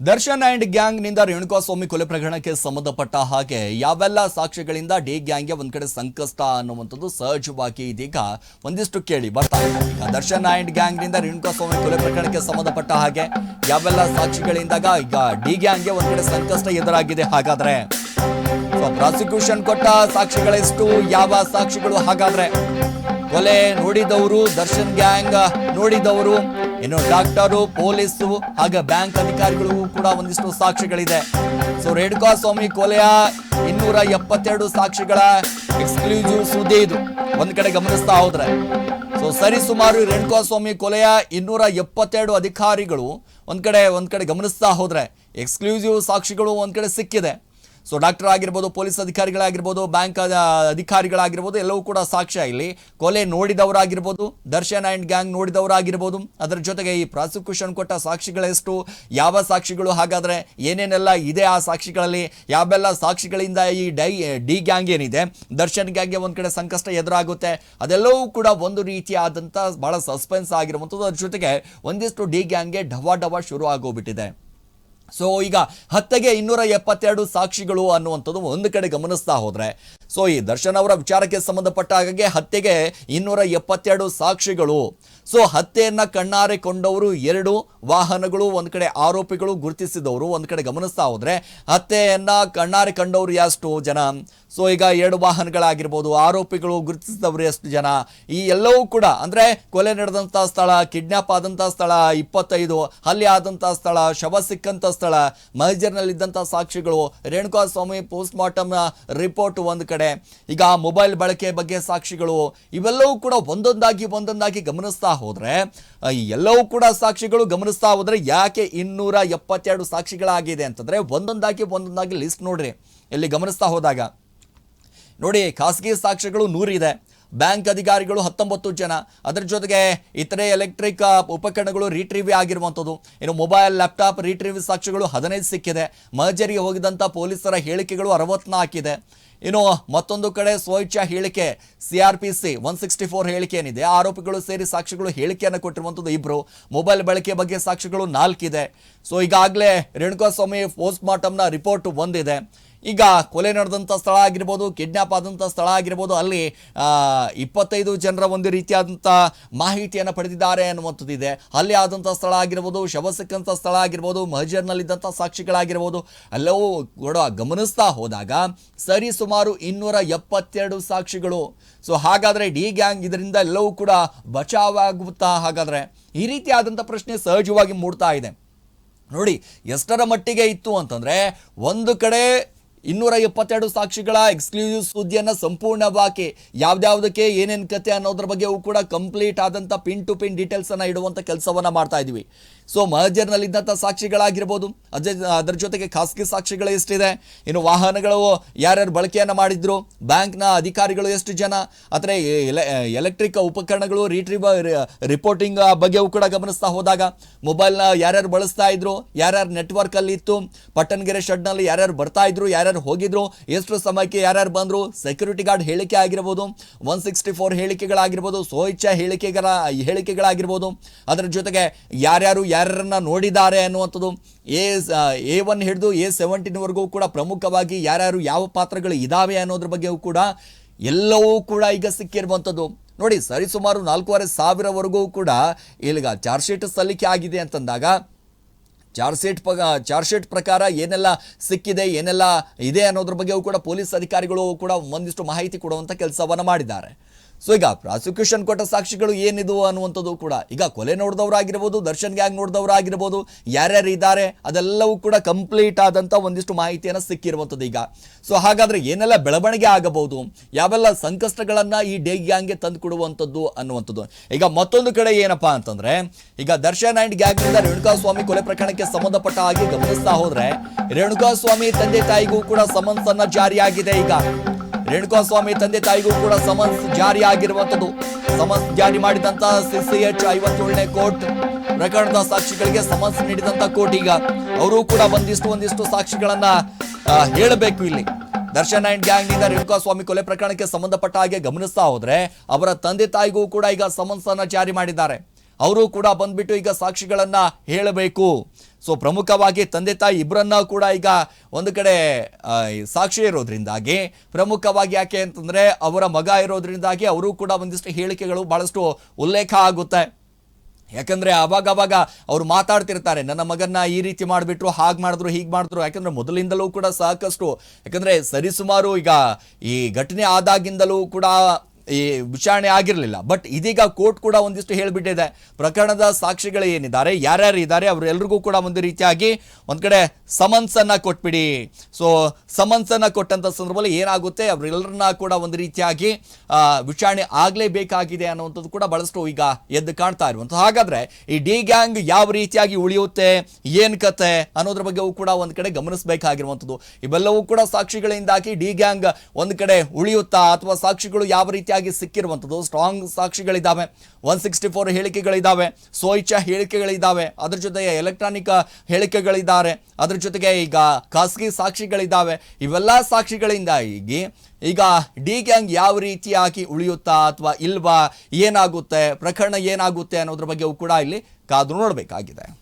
ದರ್ಶನ್ ಗ್ಯಾಂಗ್ನಿಂದ ರೇಣುಕಾಸ್ವಾಮಿ ಕೊಲೆ ಪ್ರಕರಣಕ್ಕೆ ಸಂಬಂಧಪಟ್ಟ ಹಾಗೆ ಯಾವೆಲ್ಲ ಸಾಕ್ಷ್ಯಗಳಿಂದ ಡಿ ಗ್ಯಾಂಗ್ಗೆ ಒಂದ್ ಕಡೆ ಸಂಕಷ್ಟ ಅನ್ನುವಂಥದ್ದು ಸಹಜವಾಗಿ ಇದೀಗ ಒಂದಿಷ್ಟು ಕೇಳಿ ಬರ್ತಾ ಈಗ ದರ್ಶನ್ ಗ್ಯಾಂಗ್ನಿಂದ ರೇಣುಕಾಸ್ವಾಮಿ ಕೊಲೆ ಪ್ರಕರಣಕ್ಕೆ ಸಂಬಂಧಪಟ್ಟ ಹಾಗೆ ಯಾವೆಲ್ಲ ಸಾಕ್ಷಿಗಳಿಂದಾಗ ಈಗ ಡಿ ಗ್ಯಾಂಗ್ಗೆ ಒಂದ್ ಕಡೆ ಸಂಕಷ್ಟ ಎದುರಾಗಿದೆ ಹಾಗಾದ್ರೆ? ಪ್ರಾಸಿಕ್ಯೂಷನ್ ಕೊಟ್ಟ ಸಾಕ್ಷಿಗಳೆಷ್ಟು ಯಾವ ಸಾಕ್ಷಿಗಳು ಹಾಗಾದ್ರೆ? ಕೊಲೆ ನೋಡಿದವರು ದರ್ಶನ್ ಗ್ಯಾಂಗ್, ನೋಡಿದವರು ಇನ್ನು ಡಾಕ್ಟರು, ಪೊಲೀಸು, ಹಾಗೆ ಬ್ಯಾಂಕ್ ಅಧಿಕಾರಿಗಳಿಗೂ ಕೂಡ ಒಂದಿಷ್ಟು ಸಾಕ್ಷಿಗಳಿದೆ. ಸೊ ರೇಣುಕಾ ಸ್ವಾಮಿ ಕೊಲೆಯ ಇನ್ನೂರ ಎಪ್ಪತ್ತೆರಡು ಸಾಕ್ಷಿಗಳ ಎಕ್ಸ್ಕ್ಲೂಸಿವ್ ಸುದ್ದಿ ಇದು. ಒಂದ್ ಕಡೆ ಗಮನಿಸ್ತಾ ಹೋದ್ರೆ. ಸೊ ಸರಿ ಸುಮಾರು ರೇಣುಕಾ ಸ್ವಾಮಿ ಕೊಲೆಯ ಇನ್ನೂರ ಎಪ್ಪತ್ತೆರಡು ಅಧಿಕಾರಿಗಳು ಒಂದ್ ಕಡೆ ಒಂದ್ ಕಡೆ ಗಮನಿಸ್ತಾ ಹೋದ್ರೆ ಎಕ್ಸ್ಕ್ಲೂಸಿವ್ ಸಾಕ್ಷಿಗಳು ಒಂದ್ ಕಡೆ ಸಿಕ್ಕಿದೆ. ಸೊ ಡಾಕ್ಟರ್ ಆಗಿರ್ಬೋದು ಪೊಲೀಸ್ ಅಧಿಕಾರಿಗಳಾಗಿರ್ಬೋದು ಬ್ಯಾಂಕ್ ಅಧಿಕಾರಿಗಳಾಗಿರ್ಬೋದು, ಎಲ್ಲವೂ ಕೂಡ ಸಾಕ್ಷ್ಯ ಇಲ್ಲಿ. ಕೊಲೆ ನೋಡಿದವರಾಗಿರ್ಬೋದು, ದರ್ಶನ್ ಆ್ಯಂಡ್ ಗ್ಯಾಂಗ್ ನೋಡಿದವರಾಗಿರ್ಬೋದು, ಅದರ ಜೊತೆಗೆ ಈ ಪ್ರಾಸಿಕ್ಯೂಷನ್ ಕೊಟ್ಟ ಸಾಕ್ಷಿಗಳೆಷ್ಟು ಯಾವ ಸಾಕ್ಷಿಗಳು, ಹಾಗಾದರೆ ಏನೇನೆಲ್ಲ ಇದೆ ಆ ಸಾಕ್ಷಿಗಳಲ್ಲಿ, ಯಾವೆಲ್ಲ ಸಾಕ್ಷಿಗಳಿಂದ ಈ ಡೈ, ಡಿ ಗ್ಯಾಂಗ್ ಏನಿದೆ, ದರ್ಶನ್ ಗ್ಯಾಂಗ್ಗೆ ಒಂದು ಕಡೆ ಸಂಕಷ್ಟ ಎದುರಾಗುತ್ತೆ, ಅದೆಲ್ಲವೂ ಕೂಡ ಒಂದು ರೀತಿಯಾದಂಥ ಬಹಳ ಸಸ್ಪೆನ್ಸ್ ಆಗಿರುವಂಥದ್ದು. ಅದ್ರ ಜೊತೆಗೆ ಒಂದಿಷ್ಟು ಡಿ ಗ್ಯಾಂಗ್ಗೆ ಢವಾ ಢವಾ ಶುರು ಆಗೋಗ್ಬಿಟ್ಟಿದೆ. ಸೊ ಈಗ ಹತ್ತೆಗೆ ಇನ್ನೂರ ಎಪ್ಪತ್ತೆರಡು ಸಾಕ್ಷಿಗಳು ಅನ್ನುವಂಥದ್ದು ಒಂದು ಕಡೆ ಗಮನಿಸ್ತಾ ಹೋದ್ರೆ ಸೊ ಈ ದರ್ಶನ್ ಅವರ ವಿಚಾರಕ್ಕೆ ಸಂಬಂಧಪಟ್ಟ ಹಾಗೆ ಹತ್ಯೆಗೆ ಇನ್ನೂರ ಎಪ್ಪತ್ತೆರಡು ಸಾಕ್ಷಿಗಳು. ಸೊ ಹತ್ಯೆಯನ್ನ ಕಣ್ಣಾರೆ ಕೊಂಡವರು ಎರಡು, ವಾಹನಗಳು, ಒಂದ್ ಕಡೆ ಆರೋಪಿಗಳು ಗುರುತಿಸಿದವರು, ಒಂದ್ ಕಡೆ ಗಮನಿಸ್ತಾ ಹೋದ್ರೆ ಹತ್ಯೆಯನ್ನ ಕಣ್ಣಾರೆ ಕಂಡವರು ಎಷ್ಟು ಜನ? ಸೊ ಈಗ ಎರಡು ವಾಹನಗಳಾಗಿರ್ಬೋದು, ಆರೋಪಿಗಳು ಗುರುತಿಸಿದವರು ಎಷ್ಟು ಜನ? ಈ ಎಲ್ಲವೂ ಕೂಡ ಅಂದ್ರೆ ಕೊಲೆ ನಡೆದಂತ ಸ್ಥಳ, ಕಿಡ್ನಾಪ್ ಆದಂಥ ಸ್ಥಳ, ಇಪ್ಪತ್ತೈದು, ಹಲ್ಲೆ ಆದಂತ ಸ್ಥಳ, ಶವ ಸಿಕ್ಕಂತ ಸ್ಥಳ ಮೈಜರ್ನಲ್ಲಿದ್ದಂಥ ಸಾಕ್ಷಿಗಳು, Renuka Swami post mortem report ಒಂದು ಕಡೆ. ಈಗ ಮೊಬೈಲ್ ಬಳಕೆ ಬಗ್ಗೆ ಸಾಕ್ಷಿಗಳು ಇವೆಲ್ಲವೂ ಕೂಡ ಒಂದೊಂದಾಗಿ ಒಂದೊಂದಾಗಿ ಗಮನಿಸ್ತಾ ಹೋದ್ರೆ ಎಲ್ಲವೂ ಕೂಡ ಸಾಕ್ಷಿಗಳು ಗಮನಿಸ್ತಾ ಹೋದರೆ ಯಾಕೆ ಇನ್ನೂರ ಎಪ್ಪತ್ತೆರಡು ಸಾಕ್ಷಿಗಳಾಗಿದೆ ಅಂತಂದರೆ ಒಂದೊಂದಾಗಿ ಒಂದೊಂದಾಗಿ ಲಿಸ್ಟ್ ನೋಡ್ರಿ. ಇಲ್ಲಿ ಗಮನಿಸ್ತಾ ಹೋದಾಗ. ನೋಡಿ, ಖಾಸಗಿ ಸಾಕ್ಷಿಗಳು ನೂರಿದೆ. ಬ್ಯಾಂಕ್ ಅಧಿಕಾರಿಗಳು ಹತ್ತೊಂಬತ್ತು ಜನ. ಅದರ ಜೊತೆಗೆ ಇತರೆ ಎಲೆಕ್ಟ್ರಿಕ್ ಉಪಕರಣಗಳು ರಿಟ್ರೀವ್ ಆಗಿರುವಂಥದ್ದು. ಇನ್ನು ಮೊಬೈಲ್ ಲ್ಯಾಪ್ಟಾಪ್ ರೀಟ್ರಿವ್ಯೂ ಸಾಕ್ಷಿಗಳು ಹದಿನೈದು ಸಿಕ್ಕಿದೆ. ಮಹಜರಿಗೆ ಹೋಗಿದಂಥ ಪೊಲೀಸರ ಹೇಳಿಕೆಗಳು ಅರವತ್ನಾಲ್ಕಿದೆ ಇನ್ನು ಮತ್ತೊಂದು ಕಡೆ ಸ್ವಇಚ್ಛಾ ಹೇಳಿಕೆ C R P C one sixty four ಹೇಳಿಕೆ ಏನಿದೆ ಆರೋಪಿಗಳು ಸೇರಿ ಸಾಕ್ಷಿಗಳು ಹೇಳಿಕೆಯನ್ನು ಕೊಟ್ಟಿರುವಂಥದ್ದು ಇಬ್ಬರು ಮೊಬೈಲ್ ಬಳಕೆ ಬಗ್ಗೆ ಸಾಕ್ಷಿಗಳು ನಾಲ್ಕಿದೆ. ಸೊ ಈಗಾಗಲೇ ರೇಣುಕಾಸ್ವಾಮಿ ಪೋಸ್ಟ್ ಮಾರ್ಟಮ್ನ ರಿಪೋರ್ಟ್ ಒಂದಿದೆ ಈಗ ಕೊಲೆ ನಡೆದಂಥ ಸ್ಥಳ ಆಗಿರ್ಬೋದು ಕಿಡ್ನಾಪ್ ಆದಂಥ ಸ್ಥಳ ಆಗಿರ್ಬೋದು, ಅಲ್ಲಿ ಇಪ್ಪತ್ತೈದು ಜನರ ಒಂದು ರೀತಿಯಾದಂಥ ಮಾಹಿತಿಯನ್ನು ಪಡೆದಿದ್ದಾರೆ ಅನ್ನುವಂಥದ್ದಿದೆ. ಅಲ್ಲಿ ಆದಂಥ ಸ್ಥಳ ಆಗಿರ್ಬೋದು ಶವ ಸಿಕ್ಕಂಥ ಸ್ಥಳ ಆಗಿರ್ಬೋದು ಮಹಜರ್ನಲ್ಲಿದ್ದಂಥ ಸಾಕ್ಷಿಗಳಾಗಿರ್ಬೋದು ಎಲ್ಲವೂ ಕೂಡ ಗಮನಿಸ್ತಾ ಹೋದಾಗ ಸರಿ ಸುಮಾರು ಇನ್ನೂರ ಎಪ್ಪತ್ತೆರಡು ಸಾಕ್ಷಿಗಳು. ಸೊ ಹಾಗಾದರೆ ಡಿ ಗ್ಯಾಂಗ್ ಇದರಿಂದ ಎಲ್ಲವೂ ಕೂಡ ಬಚಾವಾಗುತ್ತಾ ಹಾಗಾದರೆ? ಈ ರೀತಿಯಾದಂಥ ಪ್ರಶ್ನೆ ಸಹಜವಾಗಿ ಮೂಡ್ತಾ ಇದೆ. ನೋಡಿ, ಎಷ್ಟರ ಮಟ್ಟಿಗೆ ಇತ್ತು ಅಂತಂದರೆ, ಒಂದು ಕಡೆ ಇನ್ನೂರ ಎಪ್ಪತ್ತೆರಡು ಸಾಕ್ಷಿಗಳ ಎಕ್ಸ್ಕ್ಲೂಸಿವ್ ಸುದ್ದಿಯನ್ನು ಸಂಪೂರ್ಣವಾಗಿ ಯಾವ್ದಾವ್ದಕ್ಕೆ ಏನೇನು ಕತೆ ಅನ್ನೋದ್ರ ಬಗ್ಗೆಯೂ ಕೂಡ ಕಂಪ್ಲೀಟ್ ಆದಂಥ ಪಿನ್ ಟು ಪಿನ್ ಡೀಟೇಲ್ಸ್ ಅನ್ನ ಇಡುವಂಥ ಕೆಲಸವನ್ನ ಮಾಡ್ತಾ ಇದೀವಿ. ಸೊ ಮಹಜರ್ನಲ್ಲಿದ್ದಂಥ ಸಾಕ್ಷಿಗಳಾಗಿರ್ಬೋದು. ಅದೇ, ಅದರ ಜೊತೆಗೆ ಖಾಸಗಿ ಸಾಕ್ಷಿಗಳು ಎಷ್ಟಿದೆ? ಇನ್ನು ವಾಹನಗಳು, ಯಾರ್ಯಾರು ಬಳಕೆಯನ್ನು ಮಾಡಿದ್ರು? ಬ್ಯಾಂಕ್ನ ಅಧಿಕಾರಿಗಳು ಎಷ್ಟು ಜನ? ಅಥವಾ ಎಲೆಕ್ಟ್ರಿಕ್ ಉಪಕರಣಗಳು ರಿಟ್ರೀವ್ ರಿಪೋರ್ಟಿಂಗ್ ಬಗ್ಗೆಯೂ ಕೂಡ ಗಮನಿಸ್ತಾ ಹೋದಾಗ ಮೊಬೈಲ್ನ ಯಾರ್ಯಾರು ಬಳಸ್ತಾ ಇದ್ರು? ಯಾರ್ಯಾರು ನೆಟ್ವರ್ಕಲ್ಲಿ ಇತ್ತು? ಪಟ್ಟಣಗೆರೆ ಶೆಡ್ನಲ್ಲಿ ಯಾರ್ಯಾರು ಬರ್ತಾ ಇದ್ರು? ಯಾರ್ಯಾರು ಹೋಗಿದ್ರು? ಎಷ್ಟು ಸಮಯಕ್ಕೆ ಯಾರ್ಯಾರು ಬಂದ್ರು? ಸೆಕ್ಯೂರಿಟಿ ಗಾರ್ಡ್ ಹೇಳಿಕೆ ಆಗಿರ್ಬೋದು. ಒನ್ ಸಿಕ್ಸ್ಟಿ ಫೋರ್ ಹೇಳಿಕೆಗಳಾಗಿರ್ಬೋದು. ಸ್ವಇಚ್ಛಾ ಹೇಳಿಕೆಗಳ, ಹೇಳಿಕೆಗಳಾಗಿರ್ಬೋದು. ಅದರ ಜೊತೆಗೆ ಯಾರ್ಯಾರು ಯಾರ್ಯಾರನ್ನ ನೋಡಿದ್ದಾರೆ ಅನ್ನುವಂಥದ್ದು, ಎ ಎ ಒನ್ ಹಿಡಿದು ಎ ಸೆವೆಂಟೀನ್ವರೆಗೂ ಕೂಡ ಪ್ರಮುಖವಾಗಿ ಯಾರ್ಯಾರು ಯಾವ ಪಾತ್ರಗಳು ಇದಾವೆ ಅನ್ನೋದ್ರ ಬಗ್ಗೆಯೂ ಕೂಡ ಎಲ್ಲವೂ ಕೂಡ ಈಗ ಸಿಕ್ಕಿರುವಂಥದ್ದು. ನೋಡಿ, ಸರಿಸುಮಾರು ನಾಲ್ಕೂವರೆ ಸಾವಿರವರೆಗೂ ಕೂಡ ಈಗ ಚಾರ್ಜ್ ಶೀಟ್ ಸಲ್ಲಿಕೆ ಆಗಿದೆ ಅಂತಂದಾಗ, ಚಾರ್ಜ್ ಶೀಟ್ ಪ ಚಾರ್ಜ್ ಶೀಟ್ ಪ್ರಕಾರ ಏನೆಲ್ಲ ಸಿಕ್ಕಿದೆ, ಏನೆಲ್ಲ ಇದೆ ಅನ್ನೋದ್ರ ಬಗ್ಗೆಯೂ ಕೂಡ ಪೊಲೀಸ್ ಅಧಿಕಾರಿಗಳು ಕೂಡ ಒಂದಿಷ್ಟು ಮಾಹಿತಿ ಕೊಡುವಂಥ ಕೆಲಸವನ್ನು ಮಾಡಿದ್ದಾರೆ. ಸೊ ಈಗ ಪ್ರಾಸಿಕ್ಯೂಷನ್ ಕೊಟ್ಟ ಸಾಕ್ಷಿಗಳು ಏನಿದು ಅನ್ನುವಂಥದ್ದು ಕೂಡ ಈಗ ಕೊಲೆ ನೋಡಿದವರಾಗಿರ್ಬೋದು, ದರ್ಶನ್ ಗ್ಯಾಂಗ್ ನೋಡಿದವರಾಗಿರ್ಬೋದು, ಯಾರ್ಯಾರು ಇದ್ದಾರೆ ಅದೆಲ್ಲವೂ ಕೂಡ ಕಂಪ್ಲೀಟ್ ಆದಂಥ ಒಂದಿಷ್ಟು ಮಾಹಿತಿಯನ್ನು ಸಿಕ್ಕಿರುವಂಥದ್ದು ಈಗ. ಸೊ ಹಾಗಾದರೆ ಏನೆಲ್ಲ ಬೆಳವಣಿಗೆ ಆಗಬಹುದು? ಯಾವೆಲ್ಲ ಸಂಕಷ್ಟಗಳನ್ನು ಈ ಡೇ ಗ್ಯಾಂಗ್ಗೆ ತಂದು ಕೊಡುವಂಥದ್ದು ಅನ್ನುವಂಥದ್ದು. ಈಗ ಮತ್ತೊಂದು ಕಡೆ ಏನಪ್ಪಾ ಅಂತಂದರೆ, ಈಗ ದರ್ಶನ್ ಆ್ಯಂಡ್ ಗ್ಯಾಂಗ್ನಿಂದ ರೇಣುಕಾಸ್ವಾಮಿ ಕೊಲೆ ಪ್ರಕರಣಕ್ಕೆ ಸಂಬಂಧಪಟ್ಟ ಹಾಗೆ ಗಮನಿಸ್ತಾ ಹೋದರೆ ರೇಣುಕಾ ಸ್ವಾಮಿ ತಂದೆ ತಾಯಿಗೂ ಕೂಡ ಸಮನ್ಸನ್ನು ಜಾರಿಯಾಗಿದೆ ಈಗ. ರೇಣುಕಾಸ್ವಾಮಿ ತಂದೆ ತಾಯಿಗೂ ಕೂಡ ಸಮನ್ಸ್ ಜಾರಿ ಆಗಿರುವಂತದ್ದು ಸಮನ್ಸ್ ಜಾರಿ ಮಾಡಿದಂತ ಸಿಸಿಎಚ್ ಐವತ್ತೇಳನೇ ಕೋರ್ಟ್ ಪ್ರಕರಣದ ಸಾಕ್ಷಿಗಳಿಗೆ ಸಮನ್ಸ್ ನೀಡಿದಂತ ಕೋರ್ಟ್ ಈಗ. ಅವರು ಕೂಡ ಒಂದಿಷ್ಟು ಒಂದಿಷ್ಟು ಸಾಕ್ಷಿಗಳನ್ನ ಹೇಳಬೇಕು ಇಲ್ಲಿ. ದರ್ಶನ್ ಅಂಡ್ ಗ್ಯಾಂಗ್ನಿಂದ ರೇಣುಕಾಸ್ವಾಮಿ ಕೊಲೆ ಪ್ರಕರಣಕ್ಕೆ ಸಂಬಂಧಪಟ್ಟ ಹಾಗೆ ಗಮನಿಸ್ತಾ ಹೋದ್ರೆ, ಅವರ ತಂದೆ ತಾಯಿಗೂ ಕೂಡ ಈಗ ಸಮನ್ಸ್ ಅನ್ನ ಜಾರಿ ಮಾಡಿದ್ದಾರೆ. ಅವರು ಕೂಡ ಬಂದ್ಬಿಟ್ಟು ಈಗ ಸಾಕ್ಷಿಗಳನ್ನ ಹೇಳಬೇಕು. ಸೊ ಪ್ರಮುಖವಾಗಿ ತಂದೆ ತಾಯಿ ಇಬ್ಬರನ್ನ ಕೂಡ ಈಗ ಒಂದು ಕಡೆ ಸಾಕ್ಷಿ ಇರೋದ್ರಿಂದಾಗಿ, ಪ್ರಮುಖವಾಗಿ ಯಾಕೆ ಅಂತಂದರೆ ಅವರ ಮಗ ಇರೋದ್ರಿಂದಾಗಿ ಅವರು ಕೂಡ ಒಂದಿಷ್ಟು ಹೇಳಿಕೆಗಳು ಭಾಳಷ್ಟು ಉಲ್ಲೇಖ ಆಗುತ್ತೆ. ಯಾಕಂದರೆ ಅವಾಗ ಅವಾಗ ಅವರು ಮಾತಾಡ್ತಿರ್ತಾರೆ, ನನ್ನ ಮಗನ್ನ ಈ ರೀತಿ ಮಾಡಿಬಿಟ್ರು, ಹಾಗೆ ಮಾಡಿದ್ರು, ಹೀಗೆ ಮಾಡಿದ್ರು. ಯಾಕಂದರೆ ಮೊದಲಿಂದಲೂ ಕೂಡ ಸಾಕಷ್ಟು, ಯಾಕಂದರೆ ಸರಿಸುಮಾರು ಈಗ ಈ ಘಟನೆ ಆದಾಗಿಂದಲೂ ಕೂಡ ಈ ವಿಚಾರಣೆ ಆಗಿರಲಿಲ್ಲ. ಬಟ್ ಇದೀಗ ಕೋರ್ಟ್ ಕೂಡ ಒಂದಿಷ್ಟು ಹೇಳಿಬಿಟ್ಟಿದೆ. ಪ್ರಕರಣದ ಸಾಕ್ಷಿಗಳು ಏನಿದ್ದಾರೆ, ಯಾರ್ಯಾರು ಇದ್ದಾರೆ ಅವರೆಲ್ಲರಿಗೂ ಕೂಡ ಒಂದು ರೀತಿಯಾಗಿ ಒಂದು ಕಡೆ ಸಮನ್ಸನ್ನು ಕೊಟ್ಬಿಡಿ. ಸೊ ಸಮನ್ಸನ್ನು ಕೊಟ್ಟಂಥ ಸಂದರ್ಭದಲ್ಲಿ ಏನಾಗುತ್ತೆ ಅವರೆಲ್ಲರನ್ನ ಕೂಡ ಒಂದು ರೀತಿಯಾಗಿ ವಿಚಾರಣೆ ಆಗಲೇಬೇಕಾಗಿದೆ ಅನ್ನುವಂಥದ್ದು ಕೂಡ ಬಹಳಷ್ಟು ಈಗ ಎದ್ದು ಕಾಣ್ತಾ ಇರುವಂತ ಹಾಗಾದರೆ ಈ ಡಿ ಗ್ಯಾಂಗ್ ಯಾವ ರೀತಿಯಾಗಿ ಉಳಿಯುತ್ತೆ, ಏನು ಕತೆ ಅನ್ನೋದ್ರ ಬಗ್ಗೆಯೂ ಕೂಡ ಒಂದು ಕಡೆ ಗಮನಿಸಬೇಕಾಗಿರುವಂಥದ್ದು. ಇವೆಲ್ಲವೂ ಕೂಡ ಸಾಕ್ಷಿಗಳಿಂದಾಗಿ ಡಿ ಗ್ಯಾಂಗ್ ಒಂದು ಕಡೆ ಉಳಿಯುತ್ತಾ, ಅಥವಾ ಸಾಕ್ಷಿಗಳು ಯಾವ ರೀತಿಯಾಗಿ ಸಿಕ್ಕಿರುವಂಥದ್ದು. ಸ್ಟ್ರಾಂಗ್ ಸಾಕ್ಷಿಗಳಿದ್ದಾವೆ. ಒನ್ ಸಿಕ್ಸ್ಟಿ ಫೋರ್ ಹೇಳಿಕೆಗಳಿದ್ದಾವೆ. ಸ್ವಇಚ್ಛ ಹೇಳಿಕೆಗಳಿದ್ದಾವೆ. ಅದ್ರ ಜೊತೆಗೆ ಎಲೆಕ್ಟ್ರಾನಿಕ್ ಹೇಳಿಕೆಗಳಿದ್ದಾರೆ. ಅದ್ರ ಜೊತೆಗೆ ಈಗ ಖಾಸಗಿ ಸಾಕ್ಷಿಗಳಿದ್ದಾವೆ. ಇವೆಲ್ಲ ಸಾಕ್ಷಿಗಳಿಂದಾಗಿ ಈಗ ಡಿ ಗ್ಯಾಂಗ್ ಯಾವ ರೀತಿಯಾಗಿ ಉಳಿಯುತ್ತಾ ಅಥವಾ ಇಲ್ವಾ, ಏನಾಗುತ್ತೆ, ಪ್ರಕರಣ ಏನಾಗುತ್ತೆ ಅನ್ನೋದ್ರ ಬಗ್ಗೆ ಕೂಡ ಇಲ್ಲಿ ಕಾದು ನೋಡಬೇಕಾಗಿದೆ.